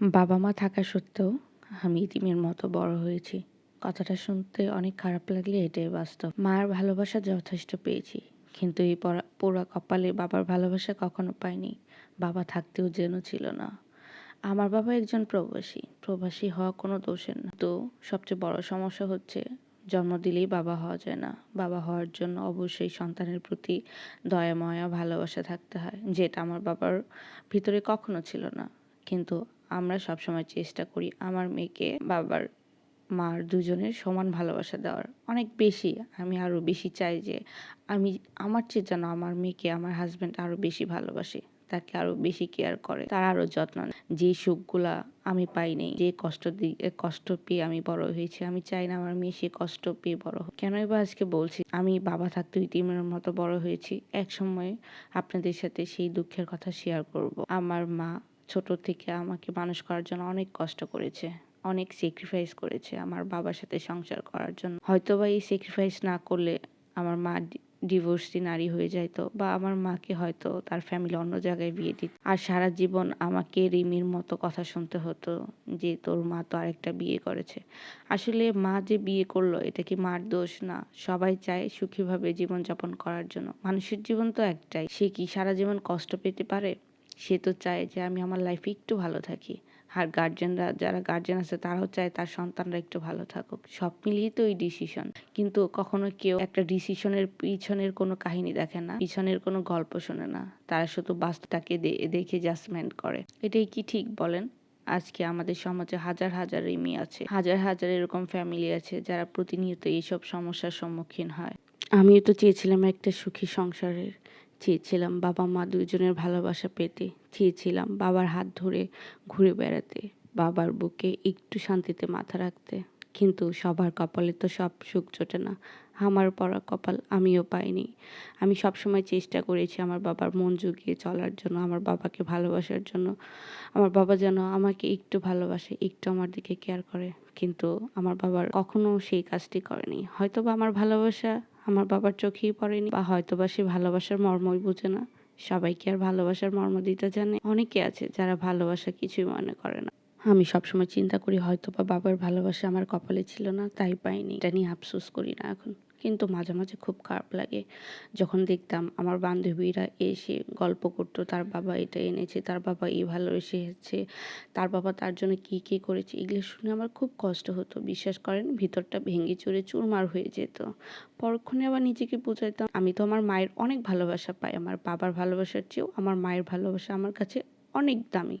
বাবা মা থাকা সত্ত্বেও আমি ইতিমের মতো বড় হয়েছি। কথাটা শুনতে অনেক খারাপ লাগলে এটাই বাস্তব। মার ভালোবাসা যথেষ্ট পেয়েছি, কিন্তু এই পোড়া কপালে বাবার ভালোবাসা কখনো পাইনি। বাবা থাকতেও যেন ছিল না। আমার বাবা একজন প্রবাসী। প্রবাসী হওয়া কোনো দোষের না। তো সবচেয়ে বড় সমস্যা হচ্ছে, জন্ম দিলেই বাবা হওয়া যায় না। বাবা হওয়ার জন্য অবশ্যই সন্তানের প্রতি দয়া ময়া ভালোবাসা থাকতে হয়, যেটা আমার বাবার ভিতরে কখনো ছিল না। কিন্তু আমরা সবসময় চেষ্টা করি আমার মেয়েকে বাবার মার দুজনের সমান ভালোবাসা দেওয়ার। অনেক বেশি, আমি আরও বেশি চাই যে আমি, আমার চেয়ে যেন আমার মেয়েকে, আমার হাজব্যান্ড আরও বেশি ভালোবাসে, তাকে আরও বেশি কেয়ার করে, তার আরও যত্ন যে সুখগুলা আমি পাইনি যে কষ্ট দিয়ে কষ্ট পেয়ে আমি বড় হয়েছি, আমি চাই না আমার মেয়ে সে কষ্ট পেয়ে বড় হোক। কেনই বা আজকে বলছি, আমি বাবা থাকতে ইতিমের মতো বড় হয়েছি এক সময় আপনাদের সাথে সেই দুঃখের কথা শেয়ার করব। আমার মা ছোট থেকে আমাকে মানুষ করার জন্য অনেক কষ্ট করেছে, অনেক স্যাক্রিফাইস করেছে আমার বাবার সাথে সংসার করার জন্য। হয়তো বা এই স্যাক্রিফাইস না করলে আমার মা ডিভোর্সি নারী হয়ে যাইতো বা আমার মাকে হয়তো তার ফ্যামিলি অন্য জায়গায় বিয়ে দিত। আর সারা জীবন আমাকে রিমির মতো কথা শুনতে হতো যে তোর মা তো আরেকটা বিয়ে করেছে। আসলে মা যে বিয়ে করল এটা কি মার দোষ? না, সবাই চায় সুখীভাবে জীবনযাপন করার জন্য। মানুষের জীবন তো একটাই। সে কি সারা জীবন কষ্ট পেতে পারে? সে তো চায় যে আমি আমার লাইফে একটু ভালো থাকি। আর গার্জেনরা যারা গার্জেন আছে, তারাও চায় তার সন্তানরা একটু ভালো থাকুক। সব মিলিয়ে তো ওই ডিসিশন কিন্তু কখনো কেউ একটা ডিসিশনের পিছনের কোনো কাহিনী দেখে না, পিছনের কোনো গল্প শোনে না। তারা শুধু বাস্তবটাকে দেখে জাজমেন্ট করে। এটাই কি ঠিক বলেন? আজকে আমাদের সমাজে হাজার হাজার রিমি আছে। হাজার হাজার এরকম ফ্যামিলি আছে যারা প্রতিনিয়ত এইসব সমস্যার সম্মুখীন হয়। আমিও তো চেয়েছিলাম একটা সুখী সংসারের। চেয়েছিলাম বাবা মা দুজনের ভালোবাসা পেতে। চেয়েছিলাম বাবার হাত ধরে ঘুরে বেড়াতে, বাবার বুকে একটু শান্তিতে মাথা রাখতে। কিন্তু সবার কপালে তো সব সুখ জোটে না। আমার পড়া কপাল আমিও পাইনি। আমি সবসময় চেষ্টা করেছি আমার বাবার মন জুগিয়ে চলার জন্য, আমার বাবাকে ভালোবাসার জন্য। আমার বাবা যেন আমাকে একটু ভালোবাসে, একটু আমার দিকে কেয়ার করে। কিন্তু আমার বাবার কখনো সেই কাজটি করেনি। হয়তো বা আমার ভালোবাসা আমার বাবার চোখেই পড়েনি। বা হয়তো বা সে ভালোবাসার মর্মই বুঝে না। সবাইকে আর ভালোবাসার মর্ম দিতে জানে। অনেকে আছে যারা ভালোবাসা কিছুই মনে করে না। আমি সবসময় চিন্তা করি হয়তো বা বাবার ভালোবাসা আমার কপালে ছিল না, তাই পাইনি। এটা নিয়ে আফসোস করি না এখন। কিন্তু মাঝে মাঝে খুব খারাপ লাগে। যখন দেখতাম আমার বান্ধবীরা এসে গল্প করতো, তার বাবা এটা এনেছে, তার বাবা এই ভালো এসেছে, তার বাবা তার জন্য কি কি করেছে? এগুলো শুনে আমার খুব কষ্ট হতো। বিশ্বাস করেন, ভিতরটা ভেঙে চুরে চুরমার হয়ে যেত। পরক্ষণে আবার নিজেকে বোঝাইতাম, আমি তো আমার মায়ের অনেক ভালোবাসা পাই। আমার বাবার ভালোবাসার চেয়েও আমার মায়ের ভালোবাসা আমার কাছে অনেক দামি।